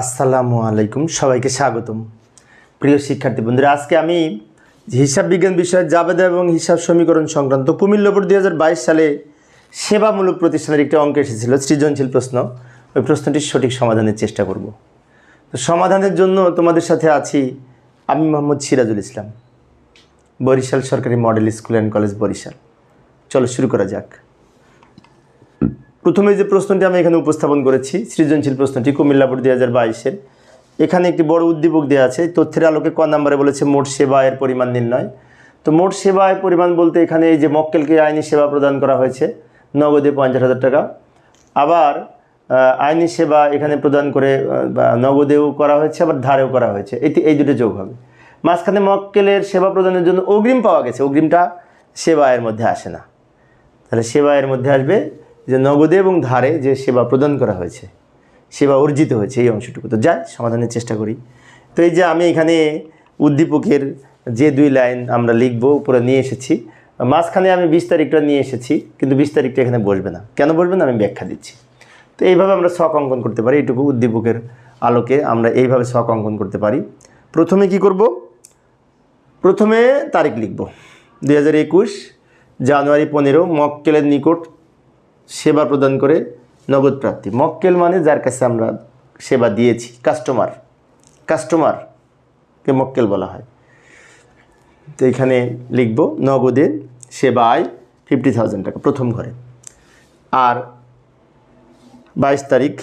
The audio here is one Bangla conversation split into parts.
আসসালামু আলাইকুম, সবাইকে স্বাগতম। প্রিয় শিক্ষার্থী বন্ধুরা, আজকে আমি হিসাব বিজ্ঞান বিষয়ে জাবেদা এবং হিসাব সমীকরণ সংক্রান্ত কুমিল্লা বোর্ড দুই সালে সেবামূলক প্রতিষ্ঠানের একটি অঙ্ক এসেছিল সৃজনশীল প্রশ্ন। ওই প্রশ্নটির সঠিক সমাধানের চেষ্টা করব। তো সমাধানের জন্য তোমাদের সাথে আছি আমি মোহাম্মদ সিরাজুল ইসলাম, বরিশাল সরকারি model school and college Barishal. চলো শুরু করা যাক। প্রথমে যে প্রশ্নটি আমি এখানে উপস্থাপন করেছি, সৃজনশীল প্রশ্নটি কুমিল্লা বোর্ড দুই হাজার বাইশের। এখানে একটি বড় উদ্দীপক দেওয়া আছে, তথ্যের আলোকে ক নাম্বারে বলেছে মোট সেবা আয়ের পরিমাণ নির্ণয়। তো মোট সেবা আয়ের পরিমাণ বলতে এখানে এই যে মক্কেলকে আইনি সেবা প্রদান করা হয়েছে, নগদে পঞ্চাশ হাজার টাকা। আবার আইনি সেবা এখানে প্রদান করে নগদেও করা হয়েছে, আবার ধারেও করা হয়েছে। এটি, এই দুটো যোগ হবে। মাঝখানে মক্কেলের সেবা প্রদানের জন্য অগ্রিম পাওয়া গেছে, অগ্রিমটা সেবা আয়ের মধ্যে আসে না। তাহলে সেবা এর মধ্যে আসবে যে নগদে এবং ধারে যে সেবা প্রদান করা হয়েছে, সেবা অর্জিত হয়েছে এই অংশটুকু। তো যাই, সমাধানের চেষ্টা করি। তো এই যে আমি এখানে উদ্দীপকের যে দুই লাইন আমরা লিখব, উপরে নিয়ে এসেছি। মাঝখানে আমি বিশ তারিখটা নিয়ে এসেছি, কিন্তু বিশ তারিখটা এখানে বসবে না। কেন বসবে না? আমি ব্যাখ্যা দিচ্ছি। তো এইভাবে আমরা শখ অঙ্কন করতে পারি। এইটুকু উদ্দীপকের আলোকে আমরা এইভাবে শখ অঙ্কন করতে পারি। প্রথমে কি করব? প্রথমে তারিখ লিখব। দুই হাজার একুশ জানুয়ারি পনেরো, মক্কেলের নিকট সেবা প্রদান করে নগদ প্রাপ্তি। মক্কেল মানে যার কাছে আমরা সেবা দিয়েছি কাস্টমার কাস্টমারকে মক্কেল বলা হয়। তো এখানে লিখব নগদে সেবা আয় ফিফটি থাউজেন্ড টাকা, প্রথম ঘরে। আর বাইশ তারিখ,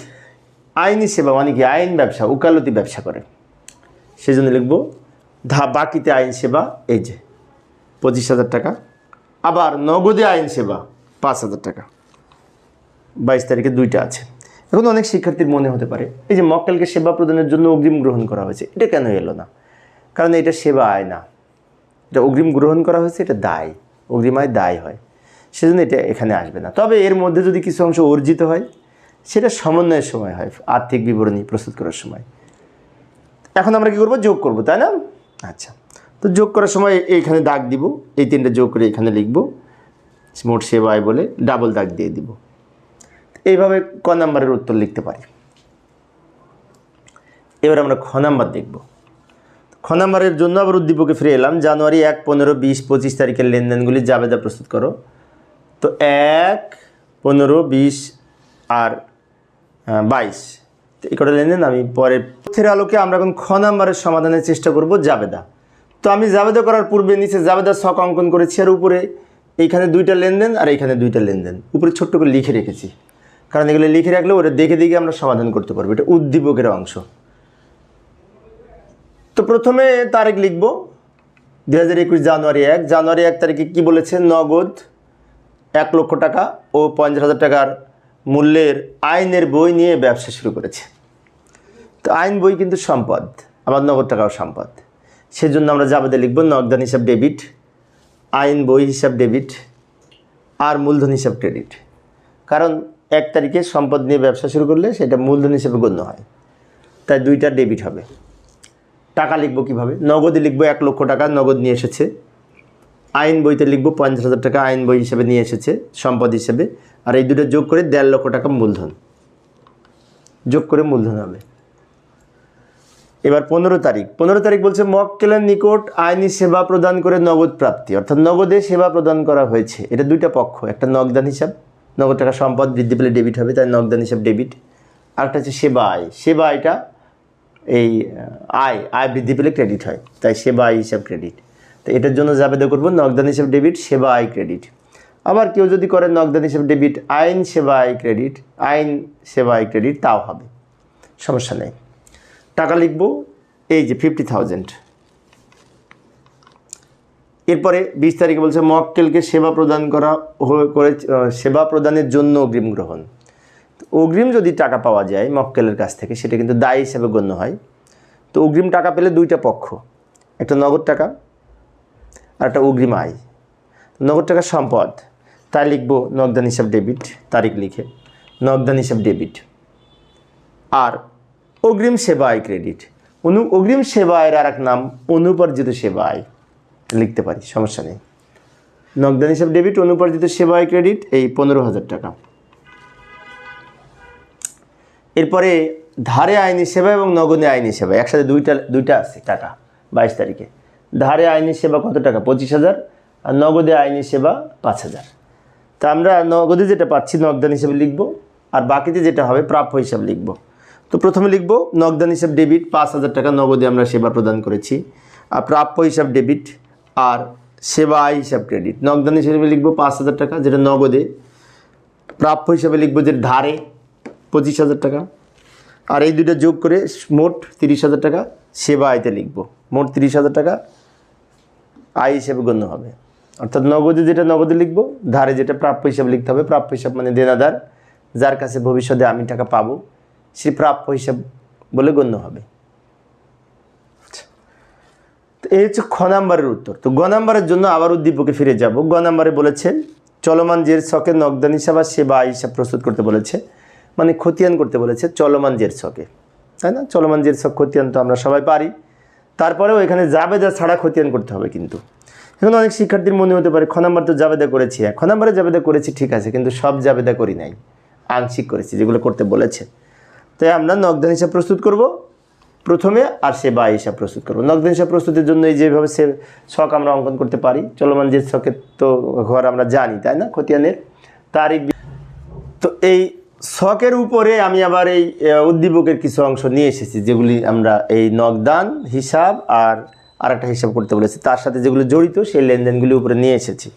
আইনি সেবা মানে কি? আইন ব্যবসা উকালতি ব্যবসা করে। সেই জন্য লিখব, ধা বাকিতে আইন সেবা, এই যে, পঁচিশ হাজার টাকা। আবার নগদে আইন সেবা, পাঁচ হাজার টাকা। বাইশ তারিখে দুইটা আছে। এখন অনেক শিক্ষার্থীর মনে হতে পারে, এই যে মক্কেলকে সেবা প্রদানের জন্য অগ্রিম গ্রহণ করা হয়েছে, এটা কেন এলো না? কারণ এটা সেবা আয় না। এটা অগ্রিম গ্রহণ করা হয়েছে, এটা দায়। অগ্রিম আয় দায় হয়। সেজন্য এটা এখানে আসবে না। তবে এর মধ্যে যদি কিছু অংশ অর্জিত হয়, সেটা সমন্বয়ের সময় হয়, আর্থিক বিবরণী প্রস্তুত করার সময়। এখন আমরা কি করব? যোগ করব, তাই না? আচ্ছা। তো যোগ করার সময় এইখানে দাগ দিব, এই তিনটা যোগ করে এখানে লিখব, মোট সেবায় বলে ডাবল দাগ দিয়ে দিব। এইভাবে ক নাম্বারের উত্তর লিখতে পারি। এবার আমরা খ নাম্বার দেখব। খ নাম্বারের জন্য আবার উদ্দীপকে ফিরে এলাম। জানুয়ারি এক, পনেরো, বিশ, পঁচিশ তারিখের লেনদেনগুলি জাবেদা প্রস্তুত করো। তো এক, পনেরো, বিশ আর বাইশ। তো এই কটা লেনদেন আমি পরে তথ্যের আলোকে আমরা এখন খ নাম্বারের সমাধানের চেষ্টা করব জাবেদা। তো আমি জাবেদা করার পূর্বে নিচে জাবেদার শখ অঙ্কন করেছি। আর উপরে এইখানে দুইটা লেনদেন আর এইখানে দুইটা লেনদেন। উপরে ছোট্ট করে লিখে রেখেছি। কারণ এগুলো লিখে রাখলে ওটা দেখে দেখে আমরা সমাধান করতে পারব। এটা উদ্দীপকের অংশ। তো প্রথমে তারিখ লিখব। দু হাজার একুশ জানুয়ারি এক। জানুয়ারি এক তারিখে কি বলেছে? নগদ এক লক্ষ টাকা ও পঞ্চাশ হাজার টাকার মূল্যের আইনের বই নিয়ে ব্যবসা শুরু করেছে। তো আইন বই কিন্তু সম্পদ। আবার নগদ টাকাও সম্পদ। সেজন্য আমরা জাবেদে লিখব নগদান হিসাব ডেবিট, আইন বই হিসাব ডেবিট আর মূলধন হিসাব ক্রেডিট। কারণ এক তারিখে সম্পদ নিয়ে ব্যবসা শুরু করলে সেটা মূলধন হিসেবে গণ্য হয়। তাই দুইটা ডেবিট হবে। টাকা লিখব কীভাবে? নগদে লিখব এক লক্ষ টাকা, নগদ নিয়ে এসেছে। আইন বইতে লিখব পঞ্চাশ হাজার টাকা, আইন বই হিসেবে নিয়ে এসেছে, সম্পদ হিসেবে। আর এই দুটো যোগ করে দেড় লক্ষ টাকা মূলধন। যোগ করে মূলধন হবে। এবার পনেরো তারিখ। পনেরো তারিখ বলছে মক্কেলের নিকট আইনি সেবা প্রদান করে নগদ প্রাপ্তি। অর্থাৎ নগদে সেবা প্রদান করা হয়েছে। এটা দুইটা পক্ষ, একটা নগদান হিসাব নগদ টাকা সম্পদ বৃদ্ধি পেলে ডেবিট হবে, তাই নগদান হিসাব ডেবিট আরেকটা হচ্ছে সেবা আয় সেবা আয়টা এই আয় আয় বৃদ্ধি পেলে ক্রেডিট হয়, তাই সেবা আয় হিসাব ক্রেডিট তো এটার জন্য জাবেদা করব, নগদান হিসাব ডেবিট সেবা আয় ক্রেডিট আবার কেউ যদি করে নগদান হিসাব ডেবিট আইন সেবা আয় ক্রেডিট আইন সেবা আয় ক্রেডিট তাও হবে। সমস্যা নেই। টাকা লিখব, এই যে ফিফটি থাউজেন্ড এরপরে বিশ তারিখে বলছে মক্কেলকে সেবা প্রদান করা করে সেবা প্রদানের জন্য অগ্রিম গ্রহণ। অগ্রিম যদি টাকা পাওয়া যায় মক্কেলের কাছ থেকে, সেটা কিন্তু দায় হিসেবে গণ্য হয়। তো অগ্রিম টাকা পেলে দুইটা পক্ষ, একটা নগদ টাকা আর একটা অগ্রিম আয়। নগদ টাকা সম্পদ, তাই লিখব নগদান হিসাব ডেবিট, তারিখ লিখে, নগদান হিসাব ডেবিট। আর অগ্রিম সেবা আয় ক্রেডিট। অনু, অগ্রিম সেবা আয়ের আর এক নাম অনুপার্জিত সেবা আয়। লিখতে পারি, সমস্যা নেই। নগদান হিসাব ডেবিট অনুপার্জিত সেবা আয় ক্রেডিট এই পনেরো হাজার টাকা। এরপরে ধারে আইনি সেবা এবং নগদে আইনি সেবা, একসাথে দুইটা দুইটা আছে টাকা, বাইশ তারিখে। ধারে আইনি সেবা কত টাকা? পঁচিশ হাজার, আর নগদে আইনি সেবা পাঁচ হাজার। তা আমরা নগদে যেটা পাচ্ছি নগদান হিসেবে লিখব, আর বাকিতে যেটা হবে, প্রাপ্য হিসাব লিখব। তো প্রথমে লিখব নগদান হিসাব ডেবিট পাঁচ হাজার টাকা নগদে আমরা সেবা প্রদান করেছি। আর প্রাপ্য হিসাব ডেবিট আর সেবা আয় হিসাব ক্রেডিট নগদান হিসেবে লিখব পাঁচ হাজার টাকা, যেটা নগদে। প্রাপ্য হিসাবে লিখব যেটা ধারে পঁচিশ হাজার টাকা। আর এই দুইটা যোগ করে মোট তিরিশ হাজার টাকা সেবা আয়তে লিখব। মোট তিরিশ হাজার টাকা আয় হিসেবে গণ্য হবে। অর্থাৎ নগদে যেটা নগদে লিখব, ধারে যেটা প্রাপ্য হিসাবে লিখতে হবে। প্রাপ্য হিসাব মানে দেনাদার, যার কাছে ভবিষ্যতে আমি টাকা পাবো সে প্রাপ্য হিসাব বলে গণ্য হবে। এই হচ্ছে খ নাম্বারের উত্তর। তো গ নাম্বারের জন্য আবার উদ্দীপকে ফিরে যাব। গ নাম্বারে বলেছে, চলমান জের ছকে নগদান হিসাব আর সেবা হিসাব প্রস্তুত করতে বলেছে মানে খতিয়ান করতে বলেছে চলমান জের ছকে। তাই না? চলমান জের ছক খতিয়ান তো আমরা সবাই পারি। তারপরেও এখানে জাবেদা ছাড়া খতিয়ান করতে হবে কিন্তু। এখন অনেক শিক্ষার্থীর মনে হতে পারে, খ নাম্বার তো জাবেদা করেছি এক। খ নাম্বারে জাবেদা করেছি ঠিক আছে, কিন্তু সব জাবেদা করি নাই। আংশিক করেছি, যেগুলো করতে বলেছে। তাই আমরা নগদান হিসাব প্রস্তুত করব। প্রথমে আর সে বা হিসাব প্রস্তুত করব। নগদ হিসাব প্রস্তুতির জন্য এই যেভাবে সে শখ আমরা অঙ্কন করতে পারি, চলমান যে ছকের তো ঘর আমরা জানি, তাই না? খতিয়ানের তারিখ তো এই শখের উপরে আমি আবার এই উদ্দীপকের কিছু অংশ নিয়ে এসেছি, যেগুলি আমরা এই নগদান হিসাব আর আর একটা হিসাব করতে বলেছি। তার সাথে যেগুলো জড়িত সেই লেনদেনগুলি উপরে নিয়ে এসেছি।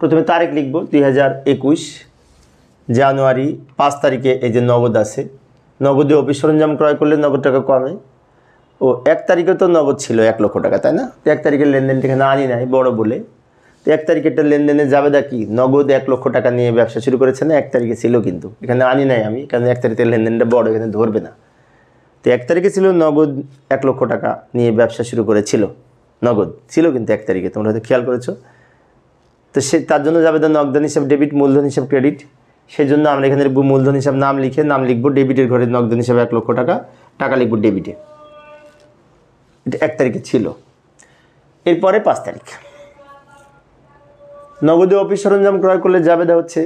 প্রথমে তারিখ লিখব, দুই হাজার একুশ জানুয়ারি পাঁচ তারিখে এই যে নগদ আছে, নগদে অফিস সরঞ্জাম ক্রয় করলে নগদ টাকা কমে। ও এক তারিখে তো নগদ ছিল এক লক্ষ টাকা, তাই না? এক তারিখের লেনদেনটা এখানে আনি নাই, বড় বলে। তো এক তারিখেরটা লেনদেনে যাবে কি? নগদ এক লক্ষ টাকা নিয়ে ব্যবসা শুরু করেছে না? এক তারিখে ছিল কিন্তু। এখানে আনি নাই আমি, কারণ এক তারিখের লেনদেনটা বড়, এখানে ধরবে না। তো এক তারিখে ছিল নগদ এক লক্ষ টাকা নিয়ে ব্যবসা শুরু করেছিল। নগদ ছিল কিন্তু এক তারিখে, তোমরা হয়তো খেয়াল করেছ। তো সে, তার জন্য যাবে নগদান হিসাব, ডেবিট, মূলধন হিসাব, ক্রেডিট। সেই জন্য আমরা এখানে মূলধন হিসাব, নাম লিখে নাম লিখব ডেবিটের ঘরে নগদান হিসাবে এক লক্ষ টাকা টাকা লিখব ডেবিটে। এটা এক তারিখে ছিল। এরপরে পাঁচ তারিখ। নগদে অফিস সরঞ্জাম ক্রয় করলে যাবে দেওয়া হচ্ছে।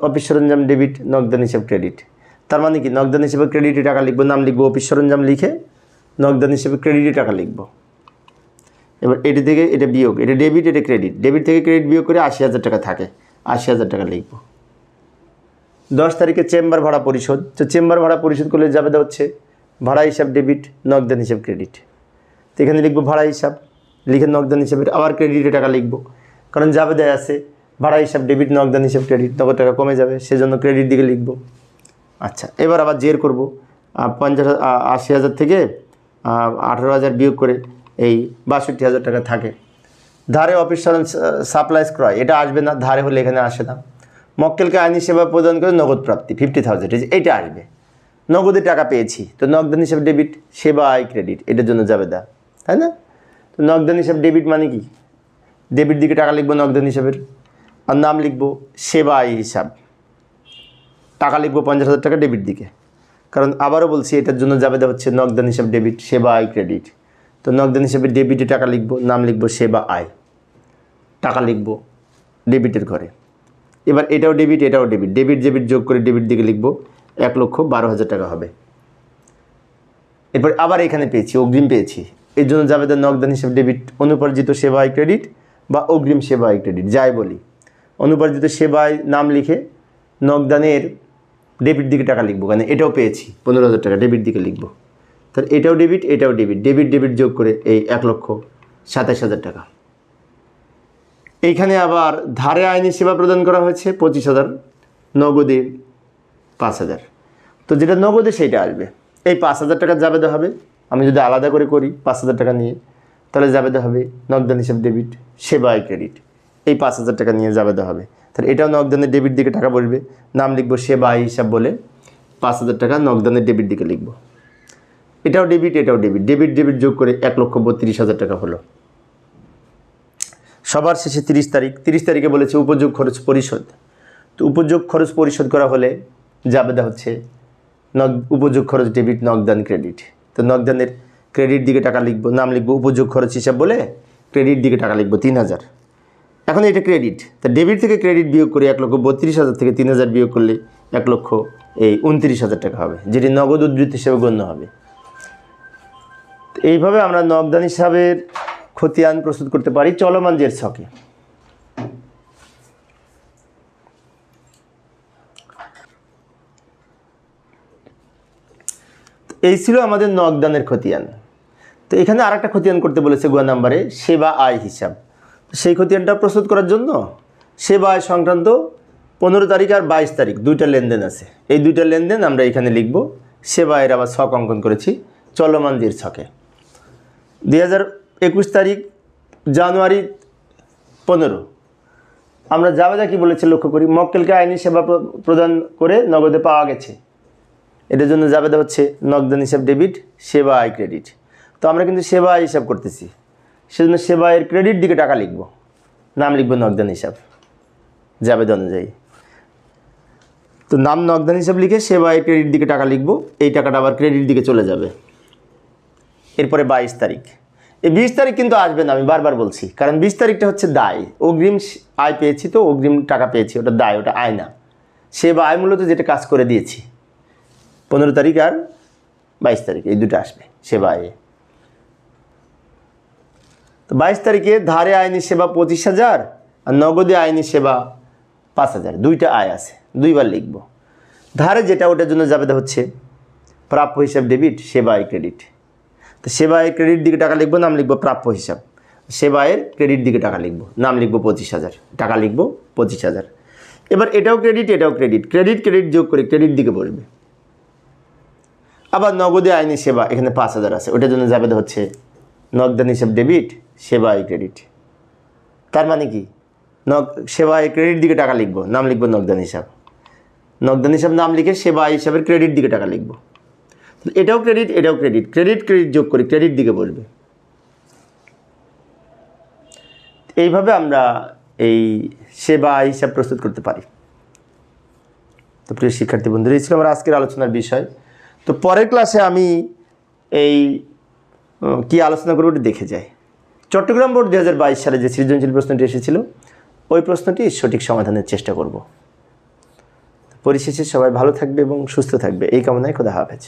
অফিস সরঞ্জাম, ডেবিট, নগদান হিসাব, ক্রেডিট। তার মানে কি? নগদান হিসেবে ক্রেডিটে টাকা লিখব, নাম লিখব, অফিস সরঞ্জাম লিখে নগদান হিসেবে ক্রেডিটে টাকা লিখব। এবার এটি থেকে এটা বিয়োগ, এটা ডেবিট, এটা ক্রেডিট। ডেবিট থেকে ক্রেডিট বিয়োগ করে আশি হাজার টাকা থাকে। আশি হাজার টাকা লিখব। দশ তারিখে চেম্বার ভাড়া পরিশোধ। তো চেম্বার ভাড়া পরিশোধ করলে যাবে দেওয়া হচ্ছে। ভাড়া হিসাব, ডেবিট, নগদান হিসাব, ক্রেডিট। তো এখানে লিখব ভাড়া হিসাব, লিখে নগদান হিসাবে আবার ক্রেডিটে টাকা লিখব। কারণ যাবে দেয় আছে, ভাড়া হিসাব ডেবিট নগদান হিসাব ক্রেডিট নগদ টাকা কমে যাবে, সেজন্য ক্রেডিট দিকে লিখব। আচ্ছা এবার আবার জের করব। পঞ্চাশ আশি হাজার থেকে আঠারো হাজার বিয়োগ করে এই বাষট্টি হাজার টাকা থাকে। ধারে অফিস সাপ্লাইস ক্রয়, এটা আসবে না, ধারে হলে এখানে আসে না। মক্কেলকে আইনি সেবা প্রদান করে নগদ প্রাপ্তি ফিফটি থাউজেন্ড এইটা আসবে। নগদে টাকা পেয়েছি, তো নগদান হিসাব ডেবিট সেবা, আয় ক্রেডিট এটার জন্য যাবে দা তাই না? তো নগদান হিসাব ডেবিট মানে কি? ডেবিট দিকে টাকা লিখব নগদান হিসাবের। আর নাম লিখব, সেবা আয় হিসাব। টাকা লিখব, পঞ্চাশ হাজার টাকা ডেবিট দিকে। কারণ আবারও বলছি, এটার জন্য যাবে হচ্ছে নগদান হিসাব ডেবিট, সেবা আয়, ক্রেডিট। তো নগদান হিসাবে ডেবিটে টাকা লিখব, নাম লিখব, সেবা আয়। টাকা লিখব ডেবিটের ঘরে। এবার এটাও ডেবিট এটাও ডেবিট। ডেবিট ডেবিট যোগ করে ডেবিট দিকে লিখব, এক লক্ষ বারো হাজার টাকা হবে। এরপর আবার এখানে পেয়েছি, অগ্রিম পেয়েছি। এর জন্য যাবে তার নগদান হিসেবে ডেবিট, অনুপার্জিত সেবায় ক্রেডিট বা অগ্রিম সেবায় ক্রেডিট, যাই বলি। অনুপার্জিত সেবায় নাম লিখে নগদানের ডেবিট দিকে টাকা লিখব কেন এটাও পেয়েছি, পনেরো হাজার টাকা ডেবিট দিকে লিখব। তাহলে এটাও ডেবিট এটাও ডেবিট ডেবিট ডেবিট যোগ করে এই এক লক্ষ সাতাশ হাজার টাকা। এইখানে আবার ধারে আইনি সেবা প্রদান করা হয়েছে, পঁচিশ হাজার, নগদে পাঁচ হাজার। তো যেটা নগদে সেইটা আসবে। এই পাঁচ হাজার টাকা জাবেদা হবে। আমি যদি আলাদা করে করি পাঁচ হাজার টাকা নিয়ে, তাহলে জাবেদা হবে নগদান হিসাব ডেবিট সেবায় ক্রেডিট এই পাঁচ হাজার টাকা নিয়ে জাবেদা হবে। তাহলে এটাও নগদানের ডেবিট দিকে টাকা বসবে। নাম লিখব সেবায় হিসাব বলে পাঁচ হাজার টাকা নগদানের ডেবিট দিকে লিখব। এটাও ডেবিট এটাও ডেবিট ডেবিট ডেবিট যোগ করে এক লক্ষ বত্রিশ হাজার টাকা হলো। সবার শেষে তিরিশ তারিখ। তিরিশ তারিখে বলেছে উপযোগ খরচ পরিশোধ। তো উপযোগ খরচ পরিশোধ করা হলে জাবেদা হচ্ছে নগ উপযোগ খরচ ডেবিট নগদান ক্রেডিট তো নগদানের ক্রেডিট দিকে টাকা লিখব, নাম লিখব, উপযোগ খরচ হিসাব বলে ক্রেডিট দিকে টাকা লিখব, তিন হাজার। এখন এটা ক্রেডিট তা ডেবিট থেকে ক্রেডিট বিয়োগ করে এক লক্ষ বত্রিশ হাজার থেকে তিন হাজার বিয়োগ করলে এক লক্ষ এই উনত্রিশ হাজার টাকা হবে, যেটি নগদ উদ্ধৃত হিসেবে গণ্য হবে। এইভাবে আমরা নগদান হিসাবের খতিয়ান প্রস্তুত করতে পারি, চলমান জের ছকে এই ছিল আমাদের নগদানের খতিয়ান। তো এখানে আর একটা খতিয়ান করতে বলেছে গোয়া নাম্বারে, সেবা আয় হিসাব। সেই খতিয়ানটা প্রস্তুত করার জন্য সেবা আয় সংক্রান্ত পনেরো তারিখ আর বাইশ তারিখ দুইটা লেনদেন আছে। এই দুইটা লেনদেন আমরা এখানে লিখব। সেবা আয়ের আবার ছক অঙ্কন করেছি, চলমান দীর ছকে। দুই হাজার একুশ তারিখ, জানুয়ারি পনেরো। আমরা জাবেদা কি বলেছে লক্ষ্য করি, মক্কেলকে আইনি সেবা প্র- প্রদান করে নগদে পাওয়া গেছে। এটার জন্য জাবেদা হচ্ছে নগদান হিসাব ডেবিট সেবা আয় ক্রেডিট তো আমরা কিন্তু সেবা আয় হিসাব করতেছি। সেজন্য সেবা আয়ের ক্রেডিট দিকে টাকা লিখব। নাম লিখব নগদান হিসাব। জাবেদা অনুযায়ী। তো নাম নগদান হিসাব লিখে সেবা আয় ক্রেডিট দিকে টাকা লিখব। এই টাকাটা আবার ক্রেডিট দিকে চলে যাবে। এরপরে বাইশ তারিখ। এই বিশ তারিখ কিন্তু আসবে না, আমি বারবার বলছি। কারণ বিশ তারিখটা হচ্ছে দায়। অগ্রিম আয় পেয়েছি তো, অগ্রিম টাকা পেয়েছি, ওটা দায়, ওটা আয় না। সেবা আয় মূলত যেটা কাজ করে দিয়েছি। পনেরো তারিখ আর বাইশ তারিখ, এই দুটো আসবে, সেবা আয়ে তো বাইশ তারিখে ধারে আইনি সেবা পঁচিশ হাজার আর নগদে আইনি সেবা পাঁচ হাজার, দুইটা আয় আছে, দুইবার লিখব। ধারে যেটা ওটার জন্য যাবে হচ্ছে প্রাপ্য হিসাব ডেবিট, সেবা আয় ক্রেডিট। তো সেবা আয়ের ক্রেডিট দিকে টাকা লিখব, নাম লিখব প্রাপ্য হিসাব। সেবা আয়ের ক্রেডিট দিকে টাকা লিখব, নাম লিখব পঁচিশ হাজার, টাকা লিখব পঁচিশ হাজার। এবার এটাও ক্রেডিট এটাও ক্রেডিট ক্রেডিট ক্রেডিট যোগ করে ক্রেডিট দিকে পড়বে আবার নগদে আইনি সেবা, এখানে পাঁচ হাজার আছে। ওটার জন্য যাবে হচ্ছে নগদান হিসাব ডেবিট সেবা আয় ক্রেডিট তার মানে কি? নগ, সেবা আয় ক্রেডিট দিকে টাকা লিখব, নাম লিখব নগদান হিসাব। নগদান হিসাব নাম লিখে সেবা হিসাবের ক্রেডিট দিকে টাকা লিখব। এটাও ক্রেডিট এটাও ক্রেডিট ক্রেডিট ক্রেডিট যোগ করি ক্রেডিট দিকে বলবে এইভাবে আমরা এই সেবা হিসাব প্রস্তুত করতে পারি। তো প্রিয় শিক্ষার্থী বন্ধুরা, এই ছিল আমার আজকের আলোচনার বিষয়। তো পরের ক্লাসে আমি এই কি আলোচনা করব ওটা দেখে যাই। চট্টগ্রাম বোর্ড দু হাজার বাইশ সালে যে সৃজনশীল প্রশ্নটি এসেছিল, ওই প্রশ্নটি সঠিক সমাধানের চেষ্টা করব। পরিশেষে সবাই ভালো থাকবে এবং সুস্থ থাকবে। এই কামনায় খোদা হাফেজ।